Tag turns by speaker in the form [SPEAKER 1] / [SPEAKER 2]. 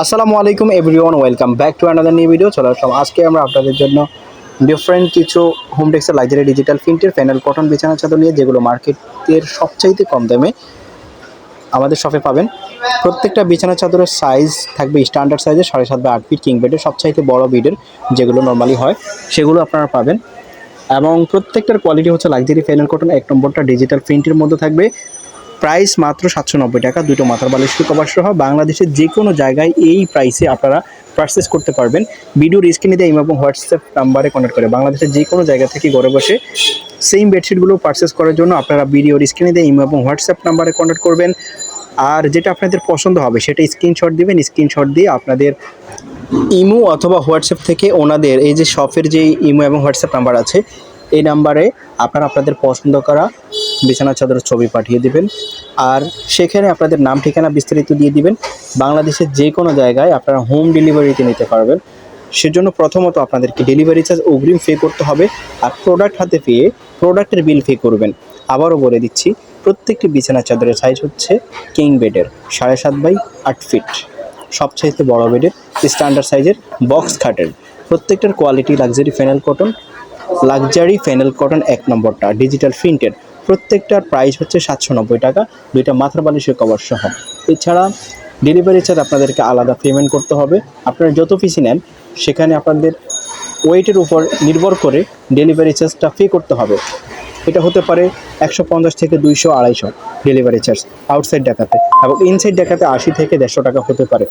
[SPEAKER 1] আসসালামু আলাইকুম everyone, welcome back to another new video চলে আসলাম। আজকে আমরা আপনাদের জন্য ডিফারেন্ট কিছু হোম ডেক্সের লাক্সারি ডিজিটাল প্রিন্টের প্যানেল কটন বিছানা চাদর নিয়ে, যেগুলো মার্কেটের সবচাইতে কম দামে আমাদের শপে পাবেন। প্রত্যেকটা বিছানা চাদরের সাইজ থাকবে স্ট্যান্ডার্ড সাইজে সাড়ে সাত বা আট ফিট কিং বেডের সবচাইতে বড় বিডের যেগুলো নর্মালি হয়, সেগুলো আপনারা পাবেন। এবং প্রত্যেকটার কোয়ালিটি হচ্ছে লাক্সারি প্যানেল কটন এক নম্বরটা ডিজিটাল প্রিন্টের মধ্যে থাকবে। প্রাইস মাত্র সাতশো নব্বই টাকা। দুটো মাথার বালিশ কভার সহ বাংলাদেশের যে কোনো জায়গায় এই প্রাইসে আপনারা পারচেস করতে পারবেন। ভিডিওর স্ক্রিনে দিয়ে এবং হোয়াটসঅ্যাপ নাম্বারে কন্ট্যাক্ট করে। বাংলাদেশের যে কোনো জায়গা থেকে ঘরে বসে সেম বেডশিটগুলো পারচেস করার জন্য আপনারা ভিডিওর স্ক্রিনে দিয়ে এবং হোয়াটসঅ্যাপ নাম্বারে কন্ট্যাক্ট করবেন। আর যেটা আপনাদের পছন্দ হবে, সেটা স্ক্রিনশট দিবেন। স্ক্রিনশট দিয়ে আপনাদের ইমো অথবা হোয়াটসঅ্যাপ থেকে ওনাদের এই যে শপের যে ইমো এবং হোয়াটসঅ্যাপ নাম্বার আছে এই নাম্বারে আপনারা আপনাদের পছন্দ করা বিছানা চাদরের ছবি পাঠিয়ে দিবেন। আর সেখানে আপনাদের নাম, ঠিকানা বিস্তারিত দিয়ে দিবেন। বাংলাদেশের যে কোনো জায়গায় আপনারা হোম ডেলিভারিতে নিতে পারবেন। সেজন্য প্রথমত আপনাদেরকে ডেলিভারি চার্জ অগ্রিম পে করতে হবে। আর প্রোডাক্ট হাতে পেয়ে প্রোডাক্টের বিল পে করবেন। আবারও বলে দিচ্ছি, প্রত্যেকটি বিছানা চাদরের সাইজ হচ্ছে কিং বেডের সাড়ে সাত বাই আট ফিট সব সবচাইতে বড় বেডের স্ট্যান্ডার্ড সাইজের বক্স খাটের প্রত্যেকটার কোয়ালিটি লাক্সারি ফেনাল কটন লাক্সারি ফেনাল কটন এক নম্বরটা ডিজিটাল প্রিন্টের প্রত্যেকটার প্রাইস হচ্ছে সাতশো নব্বই টাকা, দুইটা মাথার বালিশের কভার সহ। এছাড়া ডেলিভারি চার্জ আপনাদেরকে আলাদা পেমেন্ট করতে হবে। আপনারা যত পিসি নেন, সেখানে আপনাদের ওয়েটের উপর নির্ভর করে ডেলিভারি চার্জটা পে করতে হবে। এটা হতে পারে একশো পঞ্চাশ থেকে দুইশো আড়াইশো ডেলিভারি চার্জ আউটসাইড ডাকাতে এবং ইনসাইড ডাকাতে আশি থেকে দেড়শো টাকা হতে পারে।